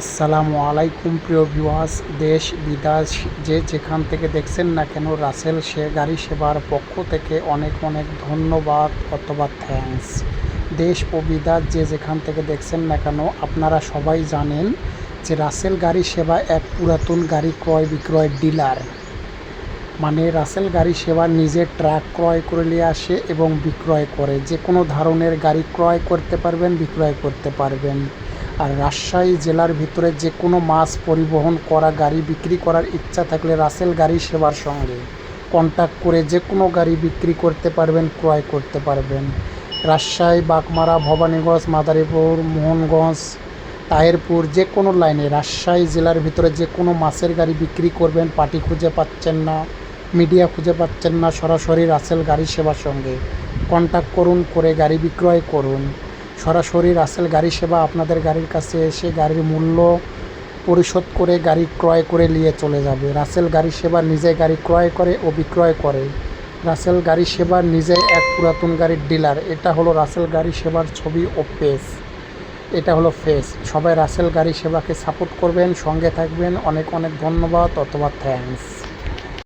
আসসালামু আলাইকুম, প্রিয় ভিউয়ার্স। দেশ, বিদেশ, যে যেখান থেকে দেখছেন না কেন, রাসেল সে গাড়ি সেবার পক্ষ থেকে অনেক অনেক ধন্যবাদ অথবা থ্যাঙ্কস দেশ ও বিদেশ, যে যেখান থেকে দেখছেন না কেন, আপনারা সবাই জানেন যে রাসেল গাড়ি সেবা এক পুরাতন গাড়ি ক্রয় বিক্রয় ডিলার। মানে রাসেল গাড়ি সেবা নিজে ট্রাক ক্রয় করে নিয়ে আসে এবং বিক্রয় করে। যে কোনো ধরনের গাড়ি ক্রয় করতে পারবেন, বিক্রয় করতে পারবেন। আর রাজশাহী জেলার ভিতরে যে কোনো মাছ পরিবহন করা, গাড়ি বিক্রি করার ইচ্ছা থাকলে রাসেল গাড়ি সেবার সঙ্গে। কন্ট্যাক্ট করে যে কোনো গাড়ি বিক্রি করতে পারবেন, ক্রয় করতে পারবেন। রাজশাহী, বাগমারা, ভবানীগঞ্জ, মাদারীপুর, মোহনগঞ্জ, তাহেরপুর যে কোনো লাইনে রাজশাহী জেলার ভিতরে যে কোনো মাছের গাড়ি বিক্রি করবেন, পার্টি খুঁজে পাচ্ছেন না, মিডিয়া খুঁজে পাচ্ছেন না, সরাসরি রাসেল গাড়ি সেবার সঙ্গে। কন্ট্যাক্ট করুন, করে গাড়ি বিক্রয় করুন। সরাসরি রাসেল গাড়ি সেবা আপনাদের গাড়ির কাছে এসে গাড়ির মূল্য পরিশোধ করে গাড়ি ক্রয় করে নিয়ে চলে যাবে। রাসেল গাড়ি সেবা নিজে গাড়ি ক্রয় করে ও বিক্রয় করে। রাসেল গাড়ি সেবা নিজে এক পুরাতন গাড়ির ডিলার। এটা হলো রাসেল গাড়ি সেবার ছবি ও পেজ। এটা হলো ফেস। সবাই রাসেল গাড়ি সেবাকে সাপোর্ট করবেন, সঙ্গে থাকবেন। অনেক অনেক ধন্যবাদ। অথবা থ্যাঙ্কস।